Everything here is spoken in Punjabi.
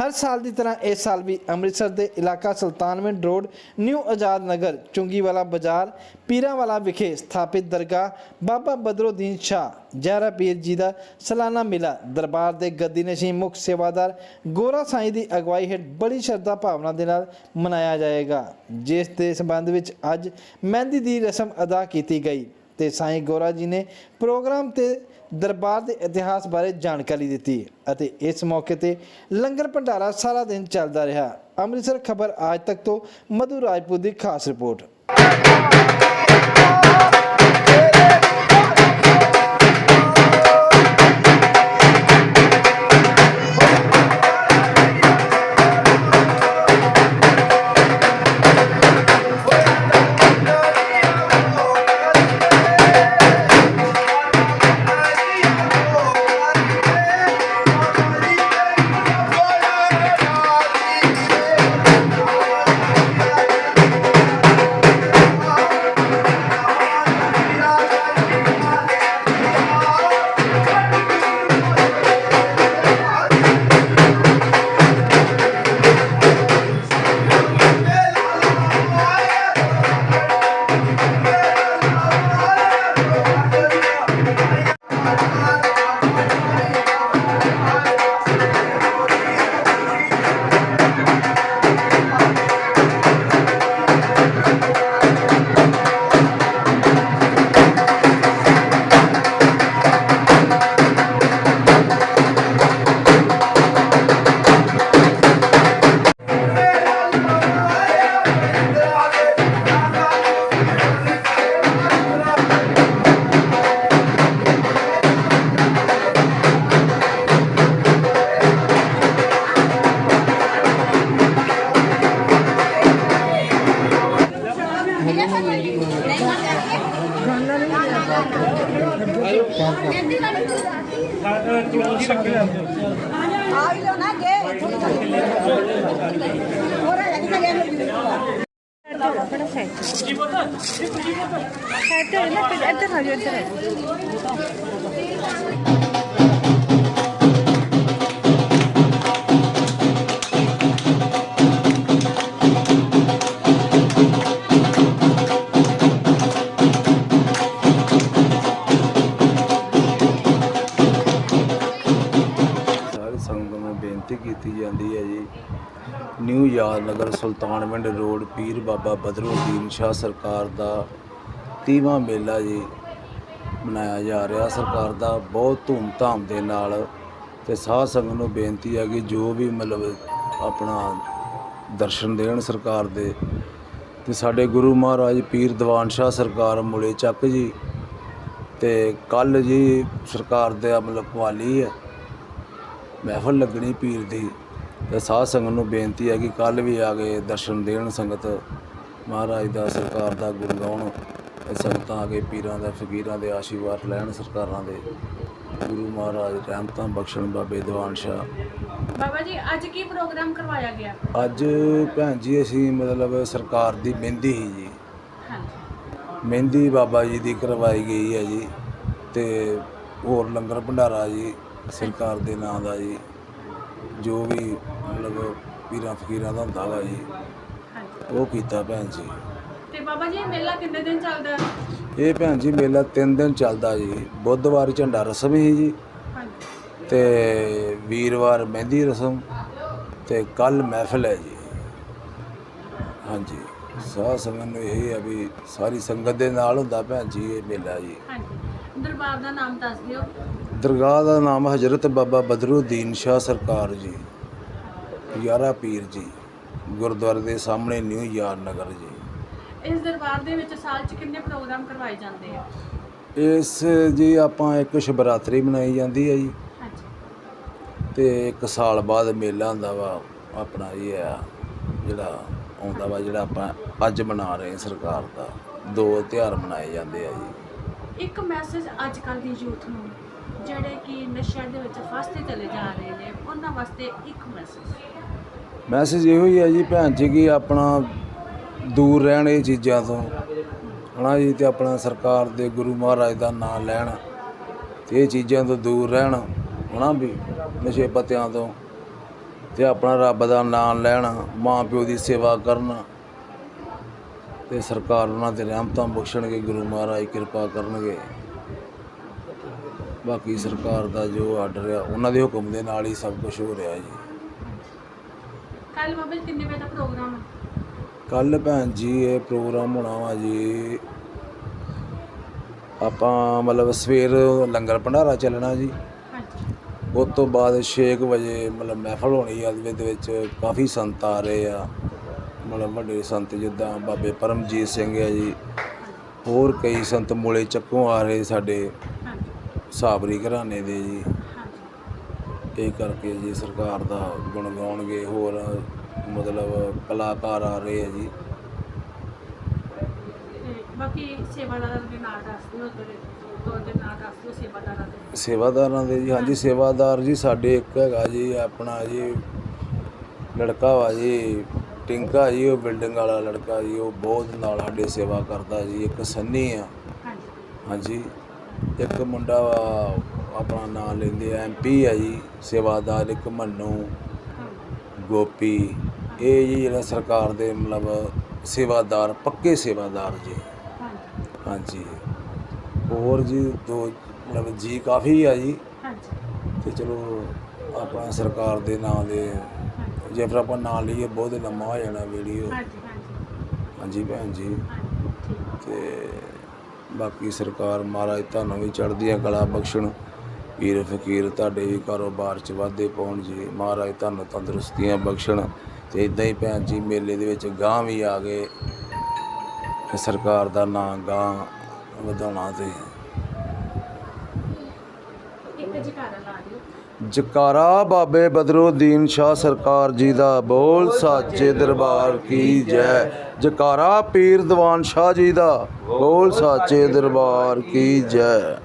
ਹਰ ਸਾਲ ਦੀ ਤਰ੍ਹਾਂ ਇਸ ਸਾਲ ਵੀ ਅੰਮ੍ਰਿਤਸਰ ਦੇ ਇਲਾਕਾ ਸੁਲਤਾਨਵਿੰਡ ਰੋਡ, ਨਿਊ ਆਜ਼ਾਦ ਨਗਰ, ਚੁੰਗੀਵਾਲਾ ਬਾਜ਼ਾਰ, ਪੀਰਾਂਵਾਲਾ ਵਿਖੇ ਸਥਾਪਿਤ ਦਰਗਾਹ ਬਾਬਾ ਬਦਰੁਦੀਨ ਸ਼ਾਹ, ਜ਼ਹਿਰਾ ਪੀਰ ਜੀ ਦਾ ਸਾਲਾਨਾ ਮੇਲਾ, ਦਰਬਾਰ ਦੇ ਗੱਦੀ ਨਸ਼ੀਨ ਮੁਖ ਸੇਵਾਦਾਰ ਗੋਰਾ ਸਾਈਂ ਦੀ ਅਗਵਾਈ ਹੇਠ ਬੜੀ ਸ਼ਰਧਾ ਭਾਵਨਾ ਦੇ ਨਾਲ ਮਨਾਇਆ ਜਾਏਗਾ, ਜਿਸ ਦੇ ਸੰਬੰਧ ਵਿੱਚ ਅੱਜ ਮਹਿੰਦੀ ਦੀ ਰਸਮ ਅਦਾ ਕੀਤੀ ਗਈ। ਤੇ ਸਾਈਂ ਗੋਰਾ ਜੀ ਨੇ ਪ੍ਰੋਗਰਾਮ ਤੇ ਦਰਬਾਰ ਦੇ ਇਤਿਹਾਸ ਬਾਰੇ ਜਾਣਕਾਰੀ ਦਿੱਤੀ ਅਤੇ ਇਸ ਮੌਕੇ ਤੇ ਲੰਗਰ ਭੰਡਾਰਾ ਸਾਰਾ ਦਿਨ ਚੱਲਦਾ ਰਿਹਾ। ਅੰਮ੍ਰਿਤਸਰ ਖਬਰ ਆਜ ਤੱਕ ਤੋਂ ਮਧੂ ਰਾਜਪੂਤ ਦੀ ਖਾਸ ਰਿਪੋਰਟ। ਆ ਵੀ ਲੋ ਨਾ ਜੇ ਥੋੜੀ ਹੋਰ ਹੈ ਕਿ ਲੈ ਬੜਾ ਸਾਈਡ ਸਾਈਡ ਤੇ ਨਾ ਫਿਰ ਇੱਧਰ ਆ ਜਾਓ, ਇੱਧਰ ਆ ਕੀਤੀ ਜਾਂਦੀ ਹੈ ਜੀ। ਨਿਊ ਯਾਦ ਨਗਰ ਸੁਲਤਾਨਵਿੰਡ ਰੋਡ, ਪੀਰ ਬਾਬਾ ਬਦਰੁਦੀਨ ਸ਼ਾਹ ਸਰਕਾਰ ਦਾ 30ਵਾਂ ਮੇਲਾ ਜੀ ਮਨਾਇਆ ਜਾ ਰਿਹਾ। ਸਰਕਾਰ ਦਾ ਬਹੁਤ ਧੂਮ-ਧਾਮ ਦੇ ਨਾਲ ਤੇ ਸਾਧ ਸੰਗਤ ਨੂੰ ਬੇਨਤੀ ਹੈ ਕਿ ਜੋ ਵੀ ਮਤਲਬ ਆਪਣਾ ਦਰਸ਼ਨ ਦੇਣ ਸਰਕਾਰ ਦੇ, ਤੇ ਸਾਡੇ ਗੁਰੂ ਮਹਾਰਾਜ ਪੀਰ ਦੀਵਾਨ ਸ਼ਾਹ ਸਰਕਾਰ ਮੁਲੇ ਚੱਕ ਜੀ। ਤੇ ਕੱਲ ਜੀ ਸਰਕਾਰ ਦੇ ਮਤਲਬ ਕੁਆਲੀ ਹੈ। ਮਹਿਫਲ ਲੱਗਣੀ ਪੀਰ ਦੀ। ਤੇ ਸਾਧ ਸੰਗਤ ਨੂੰ ਬੇਨਤੀ ਹੈ ਕਿ ਕੱਲ ਵੀ ਆ ਕੇ ਦਰਸ਼ਨ ਦੇਣ ਸੰਗਤ। ਮਹਾਰਾਜ ਦਾ ਸਰਕਾਰ ਦਾ ਗੁਣ ਗਾਉਣ ਤੇ ਸੰਗਤਾਂ ਆ ਕੇ ਪੀਰਾਂ ਦਾ ਫਕੀਰਾਂ ਦੇ ਆਸ਼ੀਰਵਾਦ ਲੈਣ ਸਰਕਾਰਾਂ ਦੇ। ਗੁਰੂ ਮਹਾਰਾਜ ਰਹਿਮਤਾਂ ਬਖਸ਼ਣ ਬਾਬੇ ਦੀਵਾਨ ਸ਼ਾਹ। ਬਾਬਾ ਜੀ ਅੱਜ ਕੀ ਪ੍ਰੋਗਰਾਮ ਕਰਵਾਇਆ ਗਿਆ? ਅੱਜ ਭੈਣ ਜੀ ਅਸੀਂ ਮਤਲਬ ਸਰਕਾਰ ਦੀ ਮਹਿੰਦੀ ਹੀ ਜੀ। ਮਹਿੰਦੀ ਬਾਬਾ ਜੀ ਦੀ ਕਰਵਾਈ ਗਈ ਹੈ ਜੀ ਤੇ ਹੋਰ ਲੰਗਰ ਭੰਡਾਰਾ ਜੀ। ਸਰਕਾਰ ਦੇ ਨਾਂ ਦਾ ਜੀ ਜੋ ਵੀ ਮਤਲਬ ਪੀਰਾਂ ਫਕੀਰਾਂ ਦਾ ਹੁੰਦਾ ਵਾ ਜੀ ਉਹ ਕੀਤਾ ਭੈਣ ਜੀ। ਤੇ ਬਾਬਾ ਜੀ ਇਹ ਮੇਲਾ ਕਿੰਨੇ ਦਿਨ ਚੱਲਦਾ? ਹੈ? ਇਹ ਭੈਣ ਜੀ ਮੇਲਾ 3 ਦਿਨ ਚੱਲਦਾ ਜੀ। ਬੁੱਧਵਾਰ ਝੰਡਾ ਰਸਮ ਹੀ ਜੀ। ਤੇ ਵੀਰਵਾਰ ਮਹਿੰਦੀ ਰਸਮ ਤੇ ਕੱਲ ਮਹਿਫਲ ਹੈ ਜੀ। ਹਾਂਜੀ। ਸਾਧ ਸੰਗਤ ਨੂੰ ਇਹ ਹੈ ਵੀ ਸਾਰੀ ਸੰਗਤ ਦੇ ਨਾਲ ਹੁੰਦਾ ਭੈਣ ਜੀ ਇਹ ਮੇਲਾ ਜੀ। ਹਾਂਜੀ। ਦਰਬਾਰ ਦਾ ਨਾਮ ਦੱਸ ਦਿਓ। ਦਰਗਾਹ ਦਾ ਨਾਮ ਹਜ਼ਰਤ ਬਾਬਾ ਬਦਰੁਦੀਨ ਸ਼ਾਹ ਸਰਕਾਰ ਜੀ ਯਾਰਾ ਪੀਰ ਜੀ ਗੁਰਦੁਆਰੇ ਦੇ ਸਾਹਮਣੇ ਨਿਊ ਯਾਰ ਨਗਰ ਜੀ। ਇਸ ਦਰਬਾਰ ਦੇ ਵਿੱਚ ਸਾਲ 'ਚ ਕਿੰਨੇ ਪ੍ਰੋਗਰਾਮ ਕਰਵਾਏ ਜਾਂਦੇ ਆ? ਇਸ ਜੀ ਆਪਾਂ ਇੱਕ ਸ਼ਿਵਰਾਤਰੀ ਮਨਾਈ ਜਾਂਦੀ ਹੈ ਜੀ। ਤੇ ਇੱਕ ਸਾਲ ਬਾਅਦ ਮੇਲਾ ਹੁੰਦਾ ਵਾ ਆਪਣਾ ਇਹ ਆ ਜਿਹੜਾ ਆਉਂਦਾ ਵਾ ਜਿਹੜਾ ਆਪਾਂ ਅੱਜ ਮਨਾ ਰਹੇ ਸਰਕਾਰ ਦਾ ਦੋ ਤਿਉਹਾਰ ਮਨਾਏ ਜਾਂਦੇ ਆ ਜੀ। ਇੱਕ ਮੈਸੇਜ ਅੱਜ ਕੱਲ ਦੀ ਯੂਥ ਨੂੰ ਜਿਹੜੇ ਕਿ ਨਸ਼ਿਆਂ ਦੇ ਵਿੱਚ ਫਸਦੇ ਚਲੇ ਜਾ ਰਹੇ ਨੇ, ਉਹਨਾਂ ਵਾਸਤੇ ਇੱਕ ਮੈਸੇਜ ਮੈਸੇਜ ਇਹੋ ਹੀ ਹੈ ਜੀ ਭੈਣ ਜੀ ਕਿ ਆਪਣਾ ਦੂਰ ਰਹਿਣ ਇਹ ਚੀਜ਼ਾਂ ਤੋਂ। ਹਨਾ ਜੀ, ਤੇ ਆਪਣਾ ਸਰਕਾਰ ਦੇ ਗੁਰੂ ਮਹਾਰਾਜ ਦਾ ਨਾਮ ਲੈਣ ਤੇ ਇਹ ਚੀਜ਼ਾਂ ਤੋਂ ਦੂਰ ਰਹਿਣ, ਹਨਾ ਵੀ ਨਸ਼ੇ ਪੱਤਿਆਂ ਤੋਂ। ਤੇ ਆਪਣਾ ਰੱਬ ਦਾ ਨਾਮ ਲੈਣ, ਮਾਂ ਪਿਓ ਦੀ ਸੇਵਾ ਕਰਨ ਤੇ ਸਰਕਾਰ ਉਹਨਾਂ ਤੇ ਰਹਿਮਤਾਂ ਬਖਸ਼ਣਗੇ, ਗੁਰੂ ਮਹਾਰਾਜ ਕਿਰਪਾ ਕਰਨਗੇ। ਬਾਕੀ ਸਰਕਾਰ ਦਾ ਜੋ ਆਰਡਰ ਆ ਉਹਨਾਂ ਦੇ ਹੁਕਮ ਦੇ ਨਾਲ ਹੀ ਸਭ ਕੁਝ ਹੋ ਰਿਹਾ ਜੀ। ਕੱਲ ਬਾਬਾ ਜੀ ਕਿੰਨੇ ਵਜੇ ਦਾ ਪ੍ਰੋਗਰਾਮ ਹੈ ਕੱਲ ਭੈਣ ਜੀ ਇਹ ਪ੍ਰੋਗਰਾਮ ਹੋਣਾ ਵਾ ਜੀ ਆਪਾਂ ਮਤਲਬ ਸਵੇਰ ਲੰਗਰ ਭੰਡਾਰਾ ਚੱਲਣਾ ਜੀ। ਹਾਂਜੀ। ਉਸ ਤੋਂ ਬਾਅਦ 6 ਵਜੇ ਮਤਲਬ ਮਹਿਫਲ ਹੋਣੀ ਆ ਜਿਹਦੇ ਵਿੱਚ ਕਾਫੀ ਸੰਤ ਆ ਰਹੇ ਆ। ਮਤਲਬ ਵੱਡੇ ਸੰਤ ਜਿੱਦਾਂ ਬਾਬੇ ਪਰਮਜੀਤ ਸਿੰਘ ਹੈ ਜੀ ਹੋਰ ਕਈ ਸੰਤ ਮੂਲੇ ਚੱਕੋਂ ਆ ਰਹੇ ਸਾਡੇ। ਸਾਬਰੀ ਘਰਾਣੇ ਦੇ ਜੀ। ਇਹ ਕਰਕੇ ਜੀ ਸਰਕਾਰ ਦਾ ਗੁਣ ਗਾਉਣਗੇ ਹੋਰ ਮਤਲਬ ਕਲਾਕਾਰ ਆ ਰਹੇ ਆ ਜੀ। ਬਾਕੀ ਸੇਵਾਦਾਰਾਂ ਦੇ ਨਾਂ ਦੱਸ ਦਿਓ ਉਧਰ ਦੋ ਦੇ ਨਾਂ ਦੱਸ ਦਿਓ ਸੇਵਾਦਾਰਾਂ ਦੇ। ਸੇਵਾਦਾਰਾਂ ਦੇ ਜੀ ਹਾਂਜੀ ਸੇਵਾਦਾਰ ਜੀ ਸਾਡੇ ਇੱਕ ਹੈਗਾ ਜੀ ਆਪਣਾ ਜੀ ਲੜਕਾ ਵਾ ਜੀ ਟਿੰਕਾ ਜੀ ਉਹ ਬਿਲਡਿੰਗ ਵਾਲਾ ਲੜਕਾ ਜੀ ਉਹ ਬਹੁਤ ਨਾਲ ਸਾਡੇ ਸੇਵਾ ਕਰਦਾ ਜੀ ਇੱਕ ਸੰਨੀ ਆ। ਹਾਂਜੀ। ਹਾਂਜੀ। ਇੱਕ ਮੁੰਡਾ ਆਪਣਾ ਨਾਮ ਲੈਂਦੇ ਐਮਪੀ ਆ ਜੀ ਸੇਵਾਦਾਰ ਇੱਕ ਮੰਨੂ ਗੋਪੀ। ਇਹ ਜੀ ਜਿਹੜਾ ਸਰਕਾਰ ਦੇ ਮਤਲਬ ਸੇਵਾਦਾਰ ਪੱਕੇ ਸੇਵਾਦਾਰ ਜੀ। ਹਾਂਜੀ। ਹੋਰ ਜੀ ਦੋ ਮਤਲਬ ਜੀ ਕਾਫੀ ਆ ਜੀ। ਤੇ ਚਲੋ ਆਪਾਂ ਸਰਕਾਰ ਦੇ ਨਾਂ ਦੇ ਜੇ ਫਿਰ ਆਪਾਂ ਨਾਂ ਲਈਏ ਬਹੁਤ ਲੰਮਾ ਹੋ ਜਾਣਾ ਵੀਡੀਓ। ਹਾਂਜੀ ਹਾਂਜੀ। ਹਾਂਜੀ ਭੈਣ ਜੀ। ਤੇ ਬਾਕੀ ਸਰਕਾਰ ਮਹਾਰਾਜ ਤੁਹਾਨੂੰ ਵੀ ਚੜ੍ਹਦੀਆਂ ਕਲਾ ਬਖਸ਼ਣ। ਪੀਰ ਫਕੀਰ ਤੁਹਾਡੇ ਵੀ ਕਾਰੋਬਾਰ 'ਚ ਵਾਧੇ ਪਾਉਣ ਜੀ। ਮਹਾਰਾਜ ਤੁਹਾਨੂੰ ਤੰਦਰੁਸਤੀਆਂ ਬਖਸ਼ਣ। ਤੇ ਇਦਾਂ ਹੀ ਭੈਣ ਜੀ, ਮੇਲੇ ਦੇ ਵਿੱਚ ਗਾਂ ਵੀ ਆ ਗਏ। ਸਰਕਾਰ ਦਾ ਨਾਂ ਗਾਂ ਵਧਾਉਣਾ ਤੇ ਇੱਕ ਜਕਾਰਾ ਲਾ ਦਿਓ ਜਕਾਰਾ ਬਾਬੇ ਬਦਰੁਦੀਨ ਸ਼ਾਹ ਸਰਕਾਰ ਜੀ ਦਾ ਬੋਲ ਸਾਚੇ ਦਰਬਾਰ ਕੀ ਜੈ। ਜਕਾਰਾ ਪੀਰ ਦੀਵਾਨ ਸ਼ਾਹ ਜੀ ਦਾ ਬੋਲ ਸਾਚੇ ਦਰਬਾਰ ਕੀ ਜੈ।